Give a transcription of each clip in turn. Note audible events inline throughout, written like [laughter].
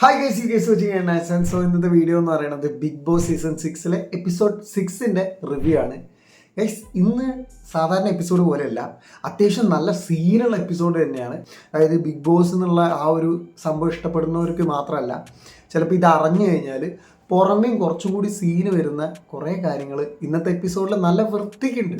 Hi guys ഈ case വെച്ച് so ഇന്നത്തെ വീഡിയോ എന്ന് പറയുന്നത് ബിഗ് ബോസ് സീസൺ സിക്സിലെ എപ്പിസോഡ് സിക്സിന്റെ റിവ്യൂ ആണ്. ഗൈസ് ഇന്ന് സാധാരണ എപ്പിസോഡ് പോലെയല്ല. അത്യാവശ്യം നല്ല സീനുള്ള എപ്പിസോഡ് തന്നെയാണ്. അതായത് ബിഗ് ബോസ് എന്നുള്ള ആ ഒരു സംഭവം ഇഷ്ടപ്പെടുന്നവർക്ക് മാത്രമല്ല ചിലപ്പോൾ ഇത് അറിഞ്ഞു കഴിഞ്ഞാൽ പുറമേയും കുറച്ചും കൂടി സീന് വരുന്ന കുറേ കാര്യങ്ങൾ ഇന്നത്തെ എപ്പിസോഡിൽ നല്ല വൃത്തിക്കുണ്ട്.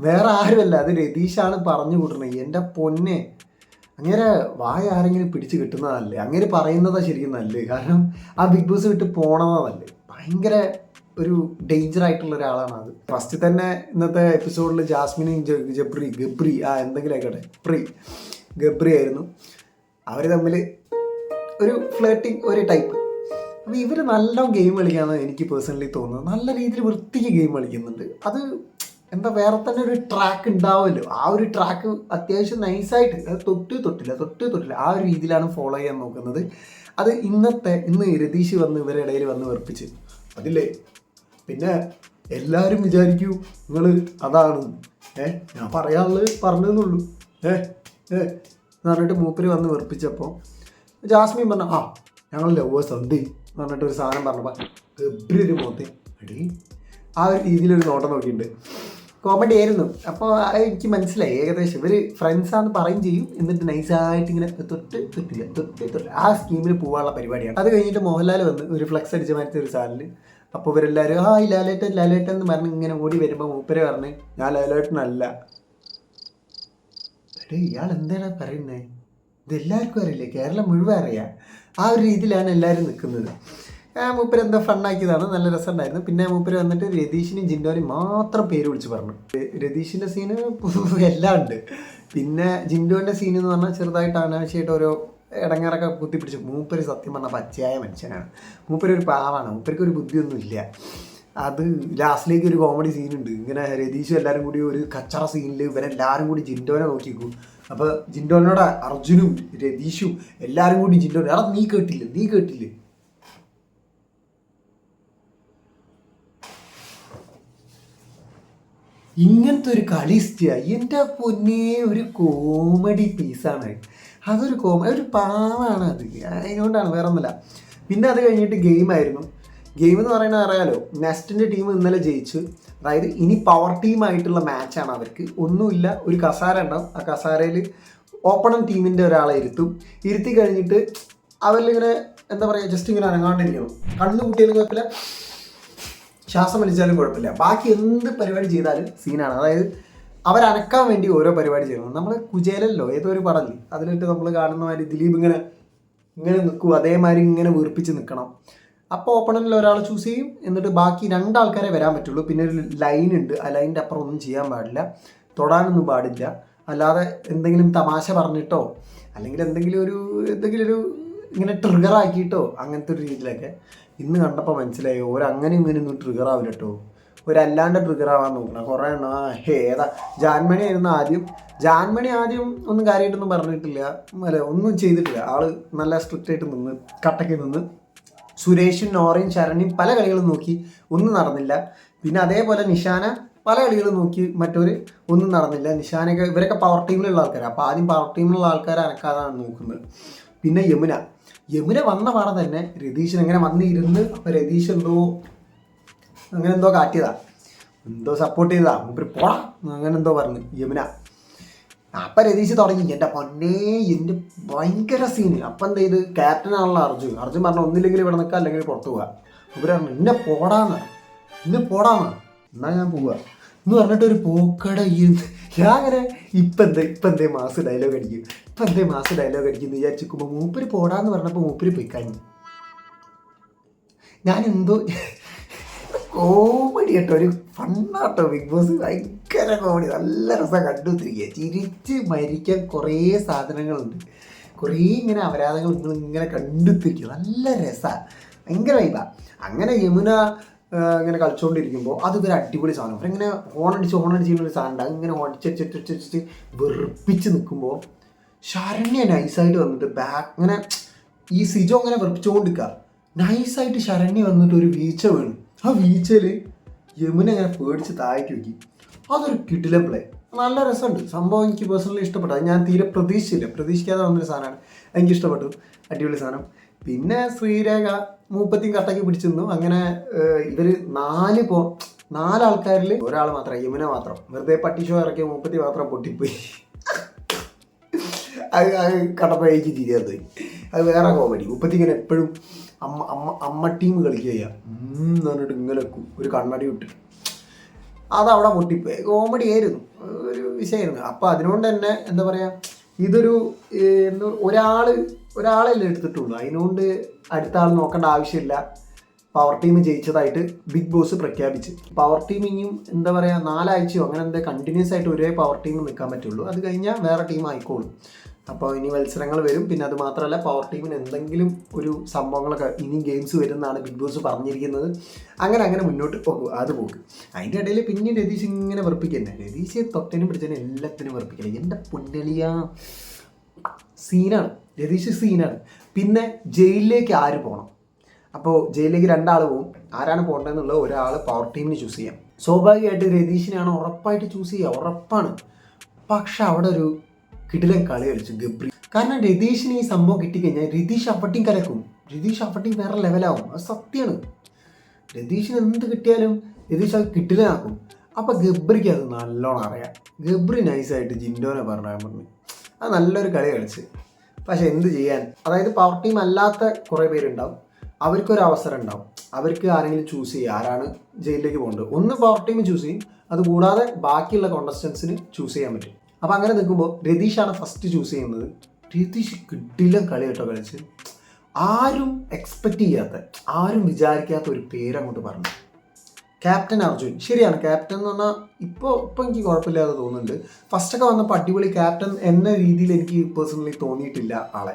വേറെ ആരുമല്ല. അത് രതീഷാണ് പറഞ്ഞു കൂട്ടുന്നത് എന്റെ പൊന്നെ അങ്ങനെ വായ ആരെങ്കിലും പിടിച്ച് കിട്ടുന്നതല്ലേ? അങ്ങനെ പറയുന്നതാ ശരിക്കും നല്ലത്. കാരണം ആ ബിഗ് ബോസ് വിട്ട് പോണതല്ലേ ഭയങ്കര ഒരു ഡേഞ്ചർ ആയിട്ടുള്ള ഒരാളാണ് അത്. ഫസ്റ്റ് തന്നെ ഇന്നത്തെ എപ്പിസോഡിൽ ജാസ്മിനും ജബ്രി ഗബ്രി ആ എന്തെങ്കിലും ആയിക്കോട്ടെ. പ്രി ഗബ്രി ആയിരുന്നു. അവർ തമ്മിൽ ഒരു ഫ്ലേട്ടിങ് ഒരു ടൈപ്പ് അപ്പോൾ ഇവർ നല്ല ഗെയിം കളിക്കാമെന്ന് എനിക്ക് പേഴ്സണലി തോന്നുന്നത്. നല്ല രീതിയിൽ വൃത്തിക്ക് ഗെയിം കളിക്കുന്നുണ്ട്. അത് എന്താ വേറെ തന്നെ ഒരു ട്രാക്ക് ഉണ്ടാവുമല്ലോ ആ ഒരു ട്രാക്ക് അത്യാവശ്യം നൈസായിട്ട് അത് തൊട്ട് തൊട്ടില്ല തൊട്ട് തൊട്ടില്ല. ആ ഒരു രീതിയിലാണ് ഫോളോ ചെയ്യാൻ നോക്കുന്നത്. അത് ഇന്നത്തെ ഇന്ന് രതീഷ് വന്ന് ഇവരുടെ ഇടയിൽ വന്ന് വെറുപ്പിച്ച്. അതില്ലേ? പിന്നെ എല്ലാവരും വിചാരിക്കൂ നിങ്ങൾ അതാണ്. ഏ? ഞാൻ പറയാനുള്ളത് പറഞ്ഞതെന്നുള്ളൂ ഏ? ഏ? എന്ന് പറഞ്ഞിട്ട് മൂപ്പര് വന്ന് വെറുപ്പിച്ചപ്പോൾ ജാസ്മിൻ പറഞ്ഞു ആ ഞങ്ങൾ ലവേഴ്സ് എന്ത് എന്ന് പറഞ്ഞിട്ട് ഒരു സാധനം പറഞ്ഞപ്പോൾ ഗബ്രി ഒരു മോത്തെ എടീ ആ ഒരു രീതിയിലൊരു നോട്ടം നോക്കിയിട്ടുണ്ട്. കോമഡി ആയിരുന്നു. അപ്പോൾ എനിക്ക് മനസ്സിലായി. ഏകദേശം ഇവർ ഫ്രണ്ട്സാന്ന് പറയും ചെയ്യും. എന്നിട്ട് നൈസായിട്ട് ഇങ്ങനെ തൊട്ട് തൊട്ടില്ല. തൊട്ട് തൊട്ട് ആ സ്കീമിൽ പോകാനുള്ള പരിപാടിയാണ്. അത് കഴിഞ്ഞിട്ട് മോഹൻലാൽ വന്ന് ഒരു ഫ്ലക്സ് അടിച്ച മാറ്റി ഒരു സാലിൽ അപ്പോൾ ഇവരെല്ലാവരും ആ ലാലേട്ടൻ ലാലേട്ടൻ എന്ന് പറഞ്ഞ് ഇങ്ങനെ ഓടി വരുമ്പോൾ മൂപ്പര് പറഞ്ഞ് ഞാൻ ലാലേട്ടനല്ല ഇയാൾ എന്താണ് പറയുന്നത് ഇതെല്ലാവർക്കും അറിയില്ലേ? കേരളം മുഴുവൻ അറിയാം. ആ ഒരു രീതിയിലാണ് എല്ലാവരും നിൽക്കുന്നത് മൂപ്പര് എന്താ ഫണ്ണാക്കിയതാണ്. നല്ല രസമുണ്ടായിരുന്നു. പിന്നെ മൂപ്പര് വന്നിട്ട് രതീഷിനും ജിൻഡോനും മാത്രം പേര് വിളിച്ച് പറഞ്ഞു. രതീഷിന്റെ സീന് [laughs] എല്ലാം ഉണ്ട്. പിന്നെ ജിൻഡോന്റെ സീൻ എന്ന് പറഞ്ഞാൽ ചെറുതായിട്ട് അനാവശ്യമായിട്ട് ഓരോ ഇടങ്ങാറൊക്കെ കുത്തിപ്പിടിച്ചു മൂപ്പര് സത്യം പറഞ്ഞാൽ പച്ചയായ മനുഷ്യനാണ്. മൂപ്പര് ഒരു പാവാണ്. മൂപ്പർക്ക് ഒരു ബുദ്ധിയൊന്നുമില്ല അത് ലാസ്റ്റിലേക്ക് ഒരു കോമഡി സീനുണ്ട് ഇങ്ങനെ രതീഷും എല്ലാവരും കൂടി ഒരു കച്ചറ സീനിൽ ഇവരെല്ലാവരും കൂടി ജിൻഡോനെ നോക്കിക്കും. അപ്പോൾ ജിൻഡോനോട് അർജുനും രതീഷും എല്ലാവരും കൂടി ജിൻഡോനെ എടാ നീ കേട്ടില്ല? നീ കേട്ടില്ല? ഇങ്ങനത്തെ ഒരു കളി എന്റെ പൊന്നേ ഒരു കോമഡി പീസാണ് അതൊരു കോമ ഒരു പാവാണ് അത്. അതിനോണ്ടാണ് വേറെ ഒന്നുമില്ല പിന്നെ അത് കഴിഞ്ഞിട്ട് ഗെയിമായിരുന്നു ഗെയിം എന്ന് പറയുന്നത് അറിയാലോ നെസ്റ്റിന്റെ ടീം ഇന്നലെ ജയിച്ചു. അതായത് ഇനി പവർ ടീമായിട്ടുള്ള മാച്ചാണ് അവർക്ക്. ഒന്നുമില്ല ഒരു കസാര ഉണ്ടാവും. ആ കസാരയിൽ ഓപ്പണൻ ടീമിന്റെ ഒരാളെ ഇരുത്തും. ഇരുത്തി കഴിഞ്ഞിട്ട് അവരിലിങ്ങനെ എന്താ പറയുക ജസ്റ്റ് ഇങ്ങനെ അനങ്ങാണ്ടിരിക്കണം. കണ്ണു കുട്ടികൾക്ക് ശ്വാസം വലിച്ചാലും കുഴപ്പമില്ല. ബാക്കി എന്ത് പരിപാടി ചെയ്താലും സീനാണ്. അതായത് അവരനക്കാൻ വേണ്ടി ഓരോ പരിപാടി ചെയ്യണം. നമ്മൾ കുചേലല്ലോ ഏതോ ഒരു പടല്ലേ അതിലിട്ട് നമ്മൾ കാണുന്ന മാതിരി ദിലീപ് ഇങ്ങനെ ഇങ്ങനെ നിൽക്കും. അതേമാതിരി ഇങ്ങനെ വീർപ്പിച്ച് നിൽക്കണം. അപ്പോൾ ഓപ്പണറിൽ ഒരാൾ ചൂസ് ചെയ്യും. എന്നിട്ട് ബാക്കി രണ്ടാൾക്കാരെ വരാൻ പറ്റുള്ളൂ. പിന്നെ ഒരു ലൈൻ ഉണ്ട്. ആ ലൈനിന്റെ അപ്പുറം ഒന്നും ചെയ്യാൻ പാടില്ല. തൊടാനൊന്നും പാടില്ല. അല്ലാതെ എന്തെങ്കിലും തമാശ പറഞ്ഞിട്ടോ അല്ലെങ്കിൽ എന്തെങ്കിലും ഒരു എന്തെങ്കിലും ഒരു ഇങ്ങനെ ട്രിഗർ ആക്കിയിട്ടോ അങ്ങനത്തെ ഒരു രീതിയിലൊക്കെ. ഇന്ന് കണ്ടപ്പോൾ മനസ്സിലായി. ഒരങ്ങനെ ഇങ്ങനെ ഒന്നും ട്രിഗർ ആവില്ല കേട്ടോ ഒരല്ലാണ്ട് ട്രിഗർ ആവാൻ നോക്കണം. കുറേ എണ്ണം. ആ ഏതാ? ജാൻമണി ആയിരുന്നു ആദ്യം. ജാൻമണി ആദ്യം ഒന്നും കാര്യമായിട്ടൊന്നും പറഞ്ഞിട്ടില്ല. അല്ല ഒന്നും ചെയ്തിട്ടില്ല. ആൾ നല്ല സ്ട്രിക്റ്റ് ആയിട്ട് നിന്ന് കട്ടക്കി നിന്ന് സുരേഷും നോറയും ശരണിയും പല കളികളും നോക്കി ഒന്നും നടന്നില്ല. പിന്നെ അതേപോലെ നിഷാന പല കളികളും നോക്കി മറ്റൊരു ഒന്നും നടന്നില്ല. നിഷാനൊക്കെ ഇവരൊക്കെ പവർ ടീമിലുള്ള ആൾക്കാരാണ് അപ്പോൾ ആദ്യം പവർ ടീമിലുള്ള ആൾക്കാരെ അനക്കാതാണ് നോക്കുന്നത്. പിന്നെ യമുന. യമുന വന്ന പാടെ തന്നെ രതീശൻ എങ്ങനെ വന്നിരുന്ന് അപ്പോൾ രതീഷ് എന്തോ അങ്ങനെ എന്തോ കാട്ടിയതാ. എന്തോ സപ്പോർട്ട് ചെയ്തതാ. മൂപ്പര് പോടാ അങ്ങനെ എന്തോ പറഞ്ഞു. യമുന. അപ്പൊ രതീഷ് തുടങ്ങി. എന്റെ പൊന്നേ എന്റെ ഭയങ്കര സീന് അപ്പം എന്താ ഇത്? ക്യാപ്റ്റൻ ആണല്ലോ അർജുൻ. അർജുൻ പറഞ്ഞു ഒന്നില്ലെങ്കിൽ ഇവിടെ നിൽക്കുക അല്ലെങ്കിൽ പുറത്ത് പോവുക. മൂപ്പര് പറഞ്ഞു ഇന്നെ പോടാന്ന്. ഇന്നെ പോടാന്ന്. എന്നാ ഞാൻ പോവുക? എന്ന് പറഞ്ഞിട്ട് ഒരു പോക്കട ഈ ഞാൻ അങ്ങനെ ഇപ്പം എന്തേ ഇപ്പം എന്തേ മാസ് ഡയലോഗ് അടിക്കും. ഇപ്പം എന്തേ മാസ് ഡയലോഗ് അടിക്കും എന്ന് വിചാരിച്ചിരിക്കുമ്പോൾ മൂപ്പര് പോടാന്ന് പറഞ്ഞപ്പോൾ മൂപ്പര് പോയി കഴിഞ്ഞു ഞാൻ എന്തോ കോമഡി കേട്ടോ. ഒരു ഫണ്ണാട്ടോ. ബിഗ് ബോസ് ഭയങ്കര കോമഡി നല്ല രസം കണ്ടുത്തിരിക്കുക ചിരിച്ച് മരിക്കാൻ കുറേ സാധനങ്ങളുണ്ട്. കുറേ ഇങ്ങനെ അപരാധങ്ങൾ നിങ്ങൾ ഇങ്ങനെ കണ്ടുത്തിരിക്കുക നല്ല രസമാണ് ഭയങ്കര വൈബാ അങ്ങനെ യമുന ഇങ്ങനെ കളിച്ചുകൊണ്ടിരിക്കുമ്പോൾ ഒരു അടിപൊളി സാധനം. അവരിങ്ങനെ ഹോണടിച്ച് ഹോണടിച്ച് ചെയ്യുന്ന ഒരു സാധനം ഉണ്ടാകും ഇങ്ങനെ ഓടിച്ചടിച്ചിട്ട് വെറുപ്പിച്ച് നിൽക്കുമ്പോൾ ശരണ്യ നൈസായിട്ട് വന്നിട്ട് ബാക്ക് ഇങ്ങനെ ഈ സിജോ അങ്ങനെ വെറുപ്പിച്ചുകൊണ്ടിരിക്കുക നൈസായിട്ട് ശരണ്യ വന്നിട്ട് ഒരു വീഴ്ച വീണു. ആ വീഴ്ചയിൽ യമുന അങ്ങനെ പേടിച്ച് താഴേക്ക് വെക്കി. അതൊരു കിടിലം പ്ലേ നല്ല രസമുണ്ട്. സംഭവം എനിക്ക് പേഴ്സണലി ഇഷ്ടപ്പെട്ടു. അത് ഞാൻ തീരെ പ്രതീക്ഷിച്ചില്ല. പ്രതീക്ഷിക്കാതെ വന്നൊരു സാധനമാണ്. എനിക്ക് ഇഷ്ടപ്പെട്ടു അടിപൊളി സാധനം. പിന്നെ ശ്രീരേഖ. മൂപ്പത്തിയും കട്ടയ്ക്ക് പിടിച്ചു നിന്നു. അങ്ങനെ ഇവർ നാല് പോ നാലാൾക്കാരിൽ ഒരാൾ മാത്രം യമുന മാത്രം. വെറുതെ പട്ടിഷോ ഇറക്കിയ മൂപ്പത്തി മാത്രം പൊട്ടിപ്പോയി. അത് അത് കടപ്പഴിച്ച് തിരിയാൻ പോയി അത് വേറെ കോമഡി മുപ്പത്തി ഇങ്ങനെ എപ്പോഴും അമ്മ അമ്മ അമ്മ ടീം കളിക്കുക എന്ന് പറഞ്ഞിട്ട് ഇങ്ങനെ ഒരു കണ്ണടി വിട്ട്. അതവിടെ പൊട്ടിപ്പോയി. കോമഡി ആയിരുന്നു. ഒരു വിഷയമായിരുന്നു. അപ്പോൾ അതിനോണ്ട് തന്നെ എന്താ പറയുക ഇതൊരു എന്താ ഒരാൾ ഒരാളല്ലേ എടുത്തിട്ടുള്ളൂ. അതിനുകൊണ്ട് അടുത്ത ആൾ നോക്കേണ്ട ആവശ്യമില്ല. പവർ ടീം ജയിച്ചതായിട്ട് ബിഗ് ബോസ് പ്രഖ്യാപിച്ച്. പവർ ടീം ഇനിയും എന്താ പറയുക നാലാഴ്ചയോ അങ്ങനെ എന്താ കണ്ടിന്യൂസ് ആയിട്ട് ഒരേ പവർ ടീം നിൽക്കാൻ പറ്റുള്ളൂ. അത് കഴിഞ്ഞാൽ വേറെ ടീം ആയിക്കോളും. അപ്പോൾ ഇനി മത്സരങ്ങൾ വരും. പിന്നെ അത് മാത്രമല്ല പവർ ടീമിന് എന്തെങ്കിലും ഒരു സംഭവങ്ങളൊക്കെ ഇനി ഗെയിംസ് വരുന്നതാണ് ബിഗ് ബോസ് പറഞ്ഞിരിക്കുന്നത്. അങ്ങനെ അങ്ങനെ മുന്നോട്ട് പോകും. അത് പോകും. അതിന്റെ ഇടയിൽ പിന്നെ രതീഷ് ഇങ്ങനെ വെറുപ്പിക്കുന്നത് രതീഷ് തൊട്ടനും പിടിച്ചതിനും എല്ലാത്തിനും വെറുപ്പിക്കില്ല. എന്റെ പുന്നലിയ സീനാണ്. രതീഷ് സീനാണ്. പിന്നെ ജയിലിലേക്ക് ആര് പോകണം അപ്പോൾ ജയിലിലേക്ക് രണ്ടാൾ പോകും ആരാണ് പോകേണ്ടതെന്നുള്ളത് ഒരാൾ പവർ ടീമിന് ചൂസ് ചെയ്യാം. സ്വാഭാവികമായിട്ട് രതീഷിനെയാണ് ഉറപ്പായിട്ട് ചൂസ് ചെയ്യുക ഉറപ്പാണ്. പക്ഷെ അവിടെ ഒരു കിടിലൻ കളി കളിച്ചു ഗബ്രി. കാരണം രതീഷിന് ഈ സംഭവം കിട്ടിക്കഴിഞ്ഞാൽ രതീഷ് അപ്പട്ടിയും കലക്കും രതീഷ് അപ്പട്ടിയും വേറെ ലെവലാവും അത് സത്യമാണ്. രതീഷിന് എന്ത് കിട്ടിയാലും രതീഷ് അത് കിട്ടിലാക്കും അപ്പം ഗബ്രിക്ക് അത് നല്ലോണം അറിയാം. ഗബ്രി നൈസായിട്ട് ജിൻഡോനെ പറഞ്ഞാൽ പറഞ്ഞു അത് നല്ലൊരു കളി കളിച്ച്. പക്ഷെ എന്ത് ചെയ്യാൻ? അതായത് പവർ ടീം അല്ലാത്ത കുറേ പേരുണ്ടാവും. അവർക്കൊരു അവസരം ഉണ്ടാവും. അവർക്ക് ആരെങ്കിലും ചൂസ് ചെയ്യുക ആരാണ് ജയിലിലേക്ക് പോകേണ്ടത്? ഒന്ന് പവർ ടീം ചൂസ് ചെയ്യും. അതുകൂടാതെ ബാക്കിയുള്ള കോണ്ടസ്റ്റൻസിന് ചൂസ് ചെയ്യാൻ പറ്റും. അപ്പോൾ അങ്ങനെ നിൽക്കുമ്പോൾ രതീഷാണ് ഫസ്റ്റ് ചൂസ് ചെയ്യുന്നത്. രതീഷ് കിട്ടില്ല കളി കേട്ടോ കളിച്ച്. ആരും എക്സ്പെക്റ്റ് ചെയ്യാത്ത ആരും വിചാരിക്കാത്ത ഒരു പേരങ്ങോട്ട് പറഞ്ഞു. ക്യാപ്റ്റൻ അർജുൻ. ശരിയാണ് ക്യാപ്റ്റൻ എന്ന് പറഞ്ഞാൽ ഇപ്പോൾ ഇപ്പോൾ എനിക്ക് കുഴപ്പമില്ലാതെ തോന്നുന്നുണ്ട്. ഫസ്റ്റൊക്കെ വന്നപ്പോൾ അടിപൊളി ക്യാപ്റ്റൻ എന്ന രീതിയിൽ എനിക്ക് പേഴ്സണലി തോന്നിയിട്ടില്ല ആളെ.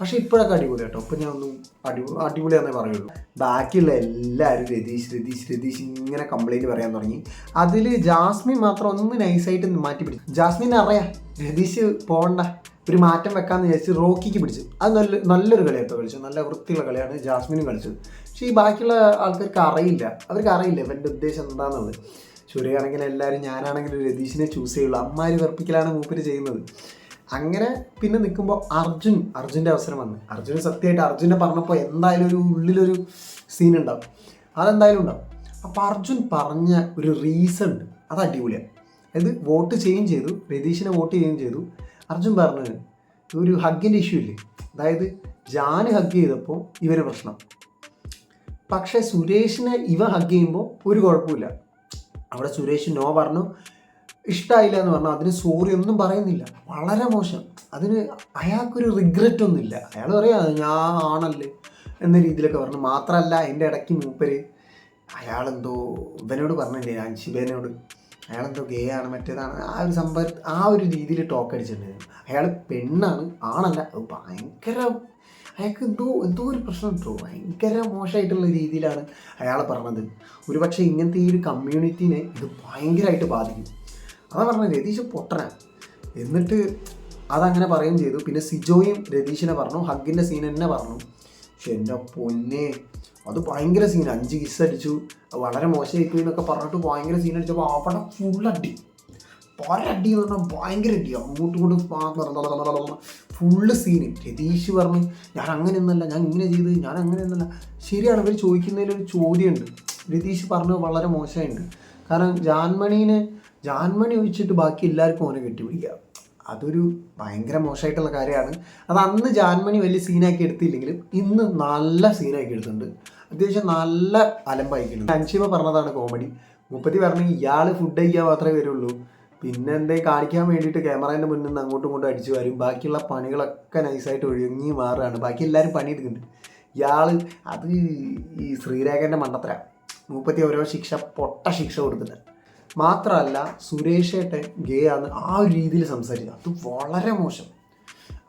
പക്ഷേ ഇപ്പോഴൊക്കെ അടിപൊളി കേട്ടോ. ഇപ്പം ഞാൻ ഒന്നും അടി അടിപൊളിയാന്നേ പറയുള്ളൂ. ബാക്കിയുള്ള എല്ലാവരും രതീഷ് രതീഷ് രതീഷ് ഇങ്ങനെ കംപ്ലൈന്റ് പറയാൻ തുടങ്ങി. അതിൽ ജാസ്മിൻ മാത്രം ഒന്ന് നൈസായിട്ട് മാറ്റി പിടിച്ചു ജാസ്മിൻ അറിയാം രതീഷ് പോകണ്ട ഒരു മാറ്റം വെക്കാന്ന് വിചാരിച്ച് റോക്കിക്ക് പിടിച്ചു. അത് നല്ല നല്ലൊരു കളിയാണ് കളിച്ചു നല്ല വൃത്തിയുള്ള കളിയാണ് ജാസ്മിനും കളിച്ചത്. പക്ഷേ ഈ ബാക്കിയുള്ള ആൾക്കാർക്ക് അറിയില്ല. അവർക്ക് അറിയില്ല ഇവന്റെ ഉദ്ദേശം എന്താണെന്നുള്ളത് ചുരിയാണെങ്കിൽ എല്ലാവരും ഞാനാണെങ്കിലും രതീഷിനെ ചൂസ് ചെയ്യുള്ളൂ. അമ്മാര് വെറുപ്പിക്കലാണ് മൂപ്പര് ചെയ്യുന്നത്. അങ്ങനെ പിന്നെ നിൽക്കുമ്പോൾ അർജുൻ അർജുന്റെ അവസരം വന്നു. അർജുന് സത്യമായിട്ട് അർജുനെ പറഞ്ഞപ്പോൾ എന്തായാലും ഒരു ഉള്ളിലൊരു സീൻ ഉണ്ടാവും. അതെന്തായാലും ഉണ്ടാവും. അപ്പോൾ അർജുൻ പറഞ്ഞ ഒരു റീസൺ അത് അടിപൊളിയാണ് അതായത് വോട്ട് ചെയ്യുകയും ചെയ്തു. രതീഷിനെ വോട്ട് ചെയ്യുകയും ചെയ്തു. അർജുൻ പറഞ്ഞത് ഒരു ഹഗ്ഗിന്റെ ഇഷ്യൂ ഇല്ലേ? അതായത് ജാൻ ഹഗ് ചെയ്തപ്പോൾ ഇവർ പ്രശ്നം. പക്ഷേ സുരേഷിനെ ഇവ ഹഗ് ചെയ്യുമ്പോൾ ഒരു കുഴപ്പമില്ല. അവിടെ സുരേഷ് നോ പറഞ്ഞു. ഇഷ്ടമായില്ല എന്ന് പറഞ്ഞാൽ അതിന് സോറി ഒന്നും പറയുന്നില്ല. വളരെ മോശം. അതിന് അയാൾക്കൊരു റിഗ്രറ്റ് ഒന്നുമില്ല. അയാൾ പറയാ ഞാൻ ആണല്ലേ എന്ന രീതിയിലൊക്കെ പറഞ്ഞു. മാത്രമല്ല എന്റെ ഇടയ്ക്ക് മൂപ്പര് അയാളെന്തോ ഇവനോട് പറഞ്ഞില്ലേ ഞാൻ ശിവനോട്? അയാളെന്തോ ഗേ ആണ് മറ്റേതാണ്. ആ ഒരു സംഭവം ആ ഒരു രീതിയിൽ ടോക്ക് അടിച്ചിട്ടുണ്ടായിരുന്നു അയാൾ പെണ്ണാണ് ആണല്ല. ഭയങ്കര അയാൾക്ക് എന്തോ എന്തോ ഒരു പ്രശ്നം ഉണ്ടോ? ഭയങ്കര മോശമായിട്ടുള്ള രീതിയിലാണ് അയാൾ പറഞ്ഞത്. ഒരുപക്ഷെ ഇങ്ങനത്തെ ഈ ഒരു കമ്മ്യൂണിറ്റീനെ ഇത് ഭയങ്കരമായിട്ട് ബാധിക്കും. അതാ പറഞ്ഞത് രതീഷ് പൊട്ടന. എന്നിട്ട് അതങ്ങനെ പറയുകയും ചെയ്തു. പിന്നെ സിജോയും രതീഷിനെ പറഞ്ഞു ഹഗിന്റെ സീൻ തന്നെ പറഞ്ഞു. പക്ഷെ എന്റെ പൊന്നെ അത് ഭയങ്കര സീൻ അഞ്ച് കിസ് അടിച്ചു. വളരെ മോശമായിപ്പോയി എന്നൊക്കെ പറഞ്ഞിട്ട് ഭയങ്കര സീൻ അടിച്ചപ്പോൾ അവിടെ ഫുൾ അടി. ഒരടി എന്ന് പറഞ്ഞാൽ ഭയങ്കര അടി. അങ്ങോട്ടും ഇങ്ങോട്ടും ഫുള്ള് സീന് രതീഷ് പറഞ്ഞ് ഞാൻ അങ്ങനെയൊന്നല്ല ഞാൻ ഇങ്ങനെ ചെയ്ത്. ഞാൻ അങ്ങനെയൊന്നല്ല ശരിയാണ് ഇവർ ചോദിക്കുന്നതിലൊരു ചോദ്യമുണ്ട്. രതീഷ് പറഞ്ഞത് വളരെ മോശമായിട്ടുണ്ട്. കാരണം ജാൻമണീനെ ജാൻമണി ഒഴിച്ചിട്ട് ബാക്കി എല്ലാവർക്കും ഓനെ കെട്ടിപ്പിടിക്കുക അതൊരു ഭയങ്കര മോശമായിട്ടുള്ള കാര്യമാണ്. അത് അന്ന് ജാൻമണി വലിയ സീനാക്കി എടുത്തില്ലെങ്കിലും ഇന്ന് നല്ല സീനാക്കി എടുത്തിട്ടുണ്ട്. അത്യാവശ്യം നല്ല അലമ്പായിക്കുന്നുണ്ട്. അൻഷിമ പറഞ്ഞതാണ് കോമഡി മുപ്പത്തി പറഞ്ഞു ഇയാൾ ഫുഡ് കഴിക്കാൻ മാത്രമേ വരുള്ളൂ. പിന്നെ എന്തേ കാണിക്കാൻ വേണ്ടിയിട്ട് ക്യാമറേന്റെ മുന്നിൽ നിന്ന് അങ്ങോട്ടും ഇങ്ങോട്ടും അടിച്ചു വരും. ബാക്കിയുള്ള പണികളൊക്കെ നൈസായിട്ട് ഒഴുങ്ങി മാറുകയാണ്. ബാക്കി എല്ലാവരും പണിയെടുക്കുന്നുണ്ട്. ഇയാൾ അത് ഈ ശ്രീരേഖന്റെ മണ്ടത്തര. മുപ്പത്തി ഓരോ ശിക്ഷ പൊട്ട ശിക്ഷ കൊടുക്കുന്നത് മാത്രമല്ല സുരേഷ് ഏട്ടൻ ഗേ ആണ് ആ ഒരു രീതിയിൽ സംസാരിച്ചത് അത് വളരെ മോശം.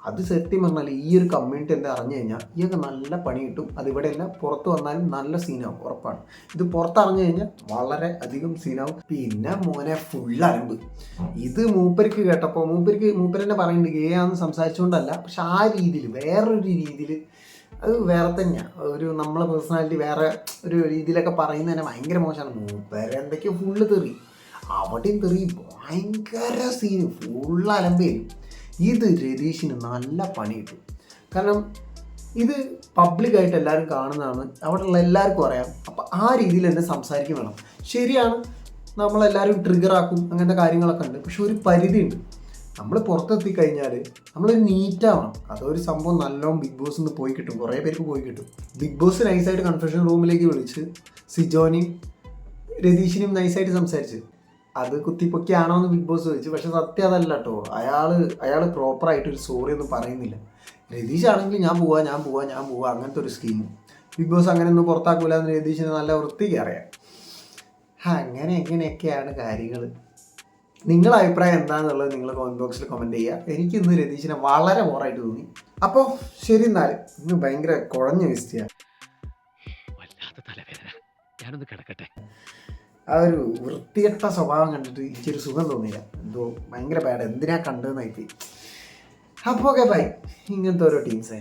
അത് സത്യം പറഞ്ഞാൽ ഈ ഒരു കമ്മ്യൂണിറ്റി എന്താ അറിഞ്ഞു കഴിഞ്ഞാൽ ഇയൊക്കെ നല്ല പണി കിട്ടും. അത് ഇവിടെയല്ല പുറത്ത് വന്നാലും നല്ല സീനാവും ഉറപ്പാണ്. ഇത് പുറത്തറിഞ്ഞു കഴിഞ്ഞാൽ വളരെ അധികം സീനാവും പിന്നെ മോനെ ഫുൾ അലമ്പ് ഇത് മൂപ്പരിക്ക് കേട്ടപ്പോൾ മൂപ്പർക്ക് മൂപ്പരെന്നെ പറയുന്നുണ്ട് ഗേ ആണെന്ന് സംസാരിച്ചുകൊണ്ടല്ല പക്ഷെ ആ രീതിയിൽ വേറൊരു രീതിയിൽ അത് വേറെ തന്നെയാണ് ഒരു നമ്മളെ പേഴ്സണാലിറ്റി വേറെ ഒരു രീതിയിലൊക്കെ പറയുന്നത് തന്നെ ഭയങ്കര മോശമാണ്. മൂപ്പരെന്തൊക്കെയോ ഫുള്ള് തെറി. അവിടെയും തെറി ഭയങ്കര സീൻ ഫുൾ അലമ്പേരും. ഇത് രതീഷിന് നല്ല പണി കിട്ടും. കാരണം ഇത് പബ്ലിക്കായിട്ട് എല്ലാവരും കാണുന്നതാണ്. അവിടെയുള്ള എല്ലാവർക്കും അറിയാം. അപ്പം ആ രീതിയിൽ തന്നെ സംസാരിക്കും വേണം. ശരിയാണ് നമ്മളെല്ലാവരും ട്രിഗർ ആക്കും അങ്ങനത്തെ കാര്യങ്ങളൊക്കെ ഉണ്ട്. പക്ഷെ ഒരു പരിധിയുണ്ട്. നമ്മൾ പുറത്തെത്തി കഴിഞ്ഞാൽ നമ്മൾ നീറ്റാവണം അതൊരു സംഭവം നല്ലോണം ബിഗ് ബോസ് നിന്ന് പോയി കിട്ടും. കുറേ പേർക്ക് പോയി കിട്ടും. ബിഗ് ബോസ് നൈസായിട്ട് കൺഫെഷൻ റൂമിലേക്ക് വിളിച്ച് സിജോനെയും രതീഷിനെയും നൈസായിട്ട് സംസാരിച്ച്. അത് കുത്തിപ്പൊക്കിയാണോ എന്ന് ബിഗ് ബോസ് ചോദിച്ചു. പക്ഷെ സത്യം അതല്ല കേട്ടോ അയാൾ അയാൾ പ്രോപ്പറായിട്ട് ഒരു സോറി ഒന്നും പറയുന്നില്ല. രതീഷ് ആണെങ്കിൽ ഞാൻ പോവാ ഞാൻ പോവാ ഞാൻ പോവാ അങ്ങനത്തെ ഒരു സ്കീം ബിഗ് ബോസ് അങ്ങനെ ഒന്നും പുറത്താക്കൂല എന്ന് രതീഷിന് നല്ല വൃത്തിക്ക് അറിയാം. അങ്ങനെ എങ്ങനെയൊക്കെയാണ് കാര്യങ്ങൾ നിങ്ങളുടെ അഭിപ്രായം എന്താണെന്നുള്ളത് നിങ്ങൾ കമന്റ് ബോക്സിൽ കമന്റ് ചെയ്യുക എനിക്ക് ഇന്ന് രതീഷിനെ വളരെ ബോറായിട്ട് തോന്നി. അപ്പോൾ ശരി എന്നാൽ ഇന്ന് ഭയങ്കര കുഴഞ്ഞ വിസ്തിയാണ് വല്ലാത്ത ഞാനൊന്ന് കിടക്കട്ടെ. ആ ഒരു വൃത്തികെട്ട സ്വഭാവം കണ്ടിട്ട് എനിക്കൊരു സുഖം തോന്നിയില്ല. എന്തോ ഭയങ്കര പാഡ് എന്തിനാ കണ്ടതെന്നായിപ്പോയി അപ്പോൾ ഓക്കെ ബൈ ഇങ്ങനത്തെ ഓരോ ടീംസേ